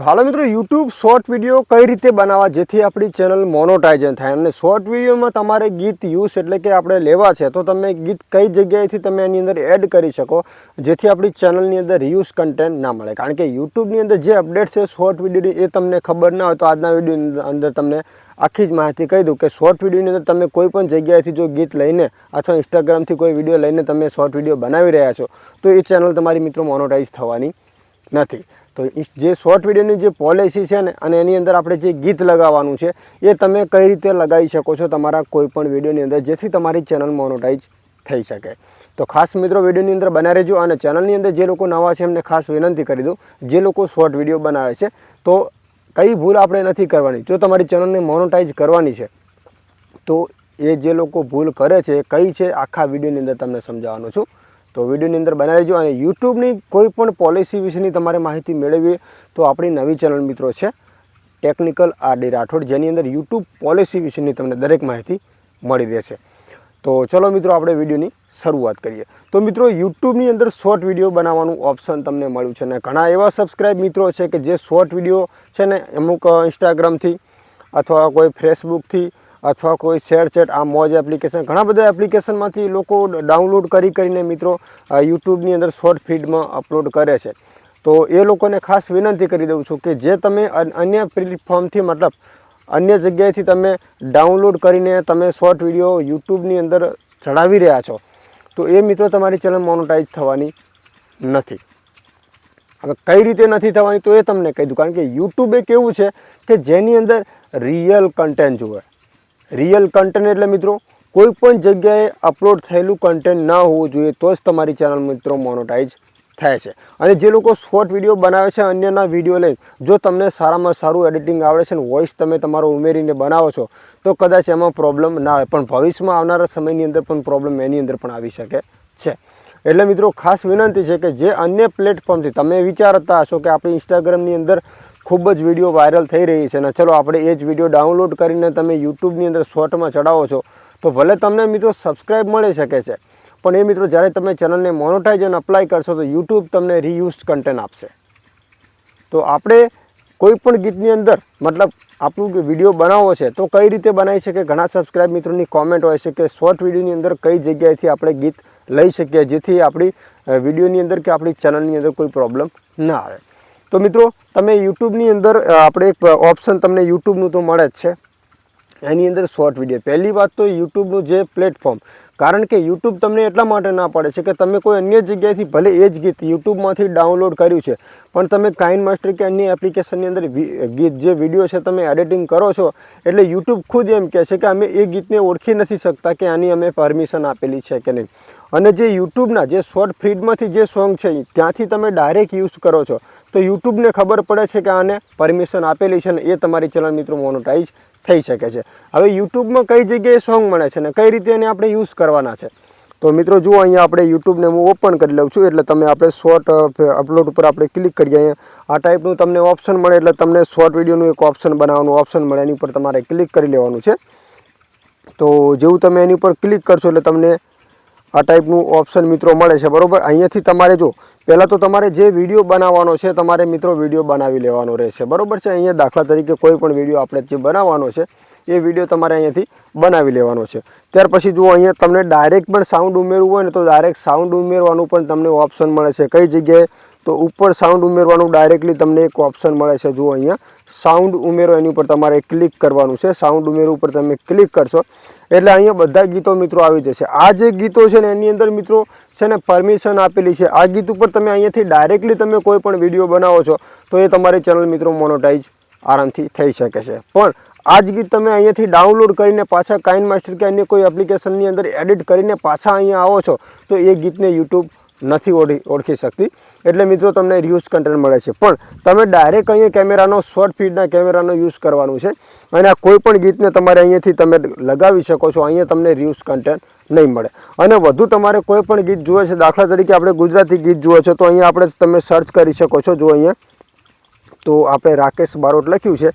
તો હાલો મિત્રો YouTube short video કઈ રીતે બનાવવા? જેથી આપણી ચેનલ મોનોટાઇઝન થાય. અને શોર્ટ વિડીયોમાં તમારે ગીત યુઝ એટલે કે આપણે લેવા છે, તો તમે ગીત કઈ જગ્યાએથી તમે એની અંદર એડ કરી શકો, જેથી આપણી ચેનલની અંદર યુઝ કન્ટેન્ટ ના મળે. કારણ કે યુટ્યુબની અંદર જે અપડેટ છે શોર્ટ વિડીયોની એ તમને ખબર ના હોય તો આજના વિડીયોની અંદર તમને આખી જ માહિતી કહી દઉં કે શોર્ટ વિડીયોની અંદર તમે કોઈ પણ જગ્યાએથી જો ગીત લઈને અથવા ઇન્સ્ટાગ્રામથી કોઈ વીડિયો લઈને તમે શોર્ટ વીડિયો બનાવી રહ્યા છો, તો એ ચેનલ તમારી મિત્રો મોનોટાઇઝ થવાની નથી. તો જે શોર્ટ વિડીયોની જે પોલિસી છે ને, અને એની અંદર આપણે જે ગીત લગાવવાનું છે, એ તમે કઈ રીતે લગાવી શકો છો તમારા કોઈપણ વિડીયોની અંદર જેથી તમારી ચેનલ મોનોટાઈઝ થઈ શકે. તો ખાસ મિત્રો વિડીયોની અંદર બના રહેજો, અને ચેનલની અંદર જે લોકો નવા છે એમને ખાસ વિનંતી કરી દઉં, જે લોકો શોર્ટ વીડિયો બનાવે છે, તો કઈ ભૂલ આપણે નથી કરવાની. જો તમારી ચેનલને મોનોટાઈઝ કરવાની છે, તો એ જે લોકો ભૂલ કરે છે કઈ છે, આખા વિડીયોની અંદર તમને સમજાવવાનું છું. તો વિડીયોની અંદર બનાવી લેજો અને યુટ્યુબની કોઈ પણ પોલિસી વિશેની તમારે માહિતી મેળવવી તો આપણી નવી ચેનલ મિત્રો છે ટેકનિકલ આર ડી રાઠોડ, જેની અંદર યુટ્યુબ પોલિસી વિશેની તમને દરેક માહિતી મળી રહેશે. તો ચલો મિત્રો આપણે વિડીયોની શરૂઆત કરીએ. તો મિત્રો યુટ્યુબની અંદર શોર્ટ વીડિયો બનાવવાનું ઓપ્શન તમને મળ્યું છે અને ઘણા એવા સબસ્ક્રાઇબ મિત્રો છે કે જે શોર્ટ વીડિયો છે ને અમુક ઇન્સ્ટાગ્રામથી અથવા કોઈ ફેસબુકથી અથવા કોઈ શેરચેટ આ મોજ એપ્લિકેશન ઘણા બધા એપ્લિકેશનમાંથી લોકો ડાઉનલોડ કરી કરીને મિત્રો યુટ્યુબની અંદર શોર્ટ ફીડમાં અપલોડ કરે છે. તો એ લોકોને ખાસ વિનંતી કરી દઉં છું કે જે તમે અન્ય પ્લેટફોર્મથી મતલબ અન્ય જગ્યાએથી તમે ડાઉનલોડ કરીને તમે શોર્ટ વીડિયો યુટ્યુબની અંદર ચડાવી રહ્યા છો, તો એ મિત્રો તમારી ચેનલ મોનોટાઈઝ થવાની નથી. હવે કઈ રીતે નથી થવાની તો એ તમને કહી દઉં. કારણ કે યુટ્યુબ એક એવું છે કે જેની અંદર રિયલ કન્ટેન્ટ જુએ રિયલ કન્ટેન્ટ એટલે મિત્રો કોઈ પણ જગ્યાએ અપલોડ થયેલું કન્ટેન્ટ ના હોવું જોઈએ, તો જ તમારી ચેનલ મિત્રો મોનોટાઇઝ થાય છે. અને જે લોકો શોર્ટ વીડિયો બનાવે છે, અન્યના વીડિયો લઈ, જો તમને સારામાં સારું એડિટિંગ આવડે છે અને વોઇસ તમે તમારો ઉમેરીને બનાવો છો, તો કદાચ એમાં પ્રોબ્લેમ ના આવે. પણ ભવિષ્યમાં આવનારા સમયની અંદર પણ પ્રોબ્લેમ એની અંદર પણ આવી શકે છે. એટલે મિત્રો ખાસ વિનંતી છે કે જે અન્ય પ્લેટફોર્મથી તમે વિચારતા હશો કે આપણી ઇન્સ્ટાગ્રામની અંદર ખૂબ જ વીડિયો વાયરલ થઈ રહી છે અને ચલો આપણે એ જ વીડિયો ડાઉનલોડ કરીને તમે યુટ્યુબની અંદર શોર્ટમાં ચડાવો છો, તો ભલે તમને મિત્રો સબસ્ક્રાઈબ મળી શકે છે, પણ એ મિત્રો જ્યારે તમે ચેનલને મોનોટાઇઝ અને અપ્લાય કરશો તો યુટ્યુબ તમને રીયુઝ કન્ટેન્ટ આપશે. તો આપણે કોઈપણ ગીતની અંદર મતલબ આપણું વીડિયો બનાવવો છે, તો કઈ રીતે બનાવી શકે? ઘણા સબસ્ક્રાઈબ મિત્રોની કોમેન્ટ હોય છે કે શોર્ટ વિડીયોની અંદર કઈ જગ્યાએથી આપણે ગીત લઈ શકીએ, જેથી આપણી વિડીયોની અંદર કે આપણી ચેનલની અંદર કોઈ પ્રોબ્લેમ ના આવે. તો મિત્રો, તમે યુટ્યુબની અંદર આપણે એક ઓપ્શન તમને યુટ્યુબનું તો મળે જ છે. એની અંદર શોર્ટ વીડિયો. પહેલી વાત તો યુટ્યુબનું જે પ્લેટફોર્મ, કારણ કે યુટ્યુબ તમને એટલા માટે ના પાડે છે કે તમે કોઈ અન્ય જગ્યાએથી ભલે એ જ ગીત યુટ્યુબમાંથી ડાઉનલોડ કર્યું છે, પણ તમે કાઇન માસ્ટર કે અન્ય એપ્લિકેશનની અંદર ગીત જે વીડિયો છે તમે એડિટિંગ કરો છો, એટલે યુટ્યુબ ખુદ એમ કહે છે કે અમે એ ગીતને ઓળખી નથી શકતા કે આની અમે પરમિશન આપેલી છે કે નહીં. અને જે યુટ્યુબના, જે શોર્ટ ફીડમાંથી જે સોંગ છે ત્યાંથી તમે ડાયરેક્ટ યુઝ કરો છો. તો યુટ્યુબને ખબર પડે છે કે આને પરમિશન આપેલી છે ને એ તમારી ચેનલ મિત્રો મોનોટાઈઝ થઈ શકે છે. હવે યુટ્યુબમાં કઈ જગ્યાએ સોંગ મળે છે ને કઈ રીતે એને આપણે યુઝ કરવાના છે? તો મિત્રો જુઓ, અહીંયા આપણે યુટ્યુબને હું ઓપન કરી લઉં છું, એટલે તમે આપણે શોર્ટ અપલોડ ઉપર આપણે ક્લિક કરીએ. અહીંયા આ ટાઈપનું તમને ઓપ્શન મળે, એટલે તમને શોર્ટ વિડીયોનું એક ઓપ્શન બનાવવાનું ઓપ્શન મળે, એની ઉપર તમારે ક્લિક કરી લેવાનું છે. તો જેવું તમે એની ઉપર ક્લિક કરશો, એટલે તમને આ ટાઈપનું ઓપ્શન મિત્રો મળે છે, બરોબર? અહીંયાથી તમારે જો, પહેલાં તો તમારે જે વીડિયો બનાવવાનો છે, તમારે મિત્રો વીડિયો બનાવી લેવાનો રહેશે. બરાબર છે? અહીંયા દાખલા તરીકે કોઈ પણ વીડિયો આપણે જે બનાવવાનો છે, એ વીડિયો તમારે અહીંયાથી બનાવી લેવાનો છે. ત્યાર પછી જુઓ, અહીંયા તમને ડાયરેક્ટ પણ સાઉન્ડ ઉમેરવું હોય ને તો ડાયરેક્ટ સાઉન્ડ ઉમેરવાનું પણ તમને ઓપ્શન મળે છે. કઈ જગ્યાએ તો ઉપર સાઉન્ડ ઉમેરવાનું ડાયરેક્ટલી તમને એક ઓપ્શન મળે છે. જુઓ અહીંયા. સાઉન્ડ ઉમેરો, એની ઉપર તમારે ક્લિક કરવાનું છે. સાઉન્ડ ઉમેરો ઉપર તમે ક્લિક કરશો. એટલે અહીંયા બધા ગીતો મિત્રો આવી જશે. આ જે ગીતો છે ને, એની અંદર મિત્રો છે ને પરમિશન આપેલી છે. આ ગીત ઉપર તમે અહીંયાથી ડાયરેક્ટલી તમે કોઈ પણ વીડિયો બનાવો છો, તો એ તમારી ચેનલ મિત્રો મોનોટાઈઝ આરામથી થઈ શકે છે. પણ આ જ ગીત તમે અહીંયાથી ડાઉનલોડ કરીને પાછા કાઇન માસ્ટર કે અન્ય કોઈ એપ્લિકેશનની અંદર એડિટ કરીને પાછા અહીંયા આવો છો, તો એ ગીતને યુટ્યુબ નથી ઓળખી ઓળખી શકતી. એટલે મિત્રો તમને રિયુઝ કન્ટેન્ટ મળે છે. પણ તમે ડાયરેક્ટ અહીંયા કેમેરાનો શોર્ટ ફીડના કેમેરાનો યુઝ કરવાનું છે અને આ કોઈ પણ ગીતને તમારે અહીંયાથી તમે લગાવી શકો છો. અહીંયા તમને રિયુઝ કન્ટેન્ટ નહીં મળે. અને વધુ તમારે કોઈ પણ ગીત જુએ છે, દાખલા તરીકે આપણે ગુજરાતી ગીત જુએ છે, તો અહીંયા આપણે તમે સર્ચ કરી શકો છો. જો અહીંયા તો આપણે રાકેશ બારોટ લખ્યું છે.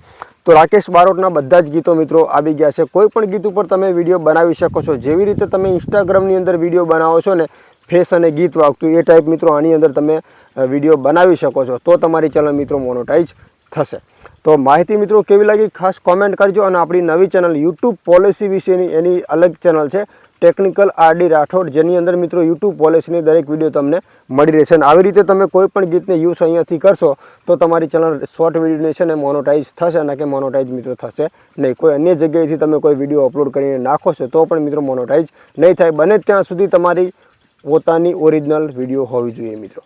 તો રાકેશ બારોટના બધા જ ગીતો મિત્રો આવી ગયા છે. કોઈ પણ ગીત ઉપર તમે વીડિયો બનાવી શકો છો. જેવી રીતે તમે ઇન્સ્ટાગ્રામની અંદર વીડિયો બનાવો છો ને ફેસ અને ગીત વાગતું એ ટાઈપ મિત્રો આની અંદર તમે વીડિયો બનાવી શકો છો. તો તમારી ચેનલ મિત્રો મોનોટાઈઝ થશે. તો માહિતી મિત્રો કેવી લાગી ખાસ કોમેન્ટ કરજો અને આપણી નવી ચેનલ યુટ્યુબ પોલિસી વિશેની એની અલગ ચેનલ છે ટેકનિકલ આરડી રાઠોડ, જેની અંદર મિત્રો યુટ્યુબ પોલિસીની દરેક વીડિયો તમને મળી રહેશે. અને આવી રીતે તમે કોઈ પણ ગીતને યુઝ અહીંયાથી કરશો, તો તમારી ચેનલ શોર્ટ વિડીયોને છે ને મોનોટાઈઝ થશે, અને કે મોનોટાઈઝ મિત્રો થશે નહીં. કોઈ અન્ય જગ્યાએથી તમે કોઈ વીડિયો અપલોડ કરીને નાખો છો, તો પણ મિત્રો મોનોટાઈઝ નહીં થાય. બને ત્યાં સુધી તમારી પોતાની ઓરિજિનલ વીડિયો હોવી જોઈએ મિત્રો.